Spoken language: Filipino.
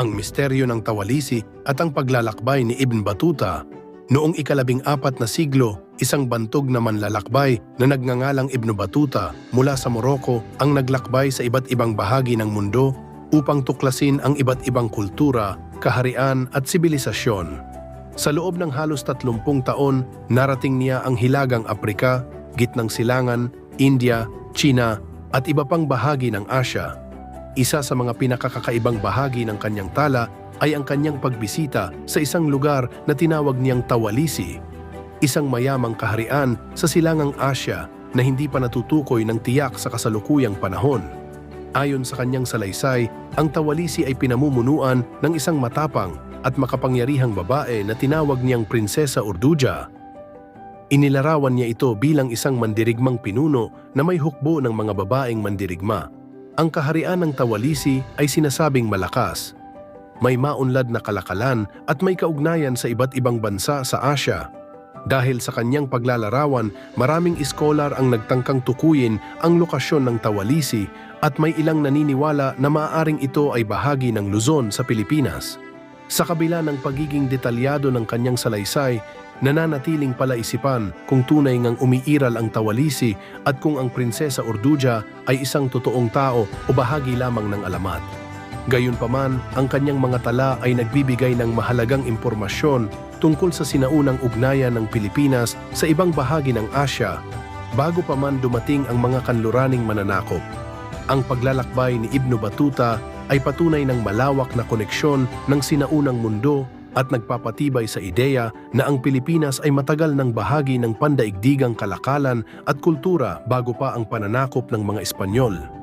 ang misteryo ng Tawalisi at ang paglalakbay ni Ibn Batuta. Noong ikalabing apat na siglo, isang bantog na manlalakbay na nagngangalang Ibn Batuta mula sa Morocco ang naglakbay sa iba't ibang bahagi ng mundo upang tuklasin ang iba't ibang kultura, kaharian at sibilisasyon. Sa loob ng halos 30 taon, narating niya ang Hilagang Aprika, Gitnang Silangan, India, China at iba pang bahagi ng Asya. Isa sa mga pinakakakaibang bahagi ng kanyang tala ay ang kanyang pagbisita sa isang lugar na tinawag niyang Tawalisi, isang mayamang kaharian sa silangang Asya na hindi pa natutukoy ng tiyak sa kasalukuyang panahon. Ayon sa kanyang salaysay, ang Tawalisi ay pinamumunuan ng isang matapang at makapangyarihang babae na tinawag niyang Prinsesa Urduja. Inilarawan niya ito bilang isang mandirigmang pinuno na may hukbo ng mga babaeng mandirigma. Ang kaharian ng Tawalisi ay sinasabing malakas. May maunlad na kalakalan at may kaugnayan sa iba't ibang bansa sa Asya. Dahil sa kanyang paglalarawan, maraming iskolar ang nagtangkang tukuyin ang lokasyon ng Tawalisi at may ilang naniniwala na maaaring ito ay bahagi ng Luzon sa Pilipinas. Sa kabila ng pagiging detalyado ng kanyang salaysay, nananatiling palaisipan kung tunay ngang umiiral ang Tawalisi at kung ang Prinsesa Urduja ay isang totoong tao o bahagi lamang ng alamat. Gayunpaman, ang kanyang mga tala ay nagbibigay ng mahalagang impormasyon tungkol sa sinaunang ugnayan ng Pilipinas sa ibang bahagi ng Asya bago pa man dumating ang mga kanluraning mananakop. Ang paglalakbay ni Ibn Batuta ay patunay ng malawak na koneksyon ng sinaunang mundo at nagpapatibay sa ideya na ang Pilipinas ay matagal ng bahagi ng pandaigdigang kalakalan at kultura bago pa ang pananakop ng mga Espanyol.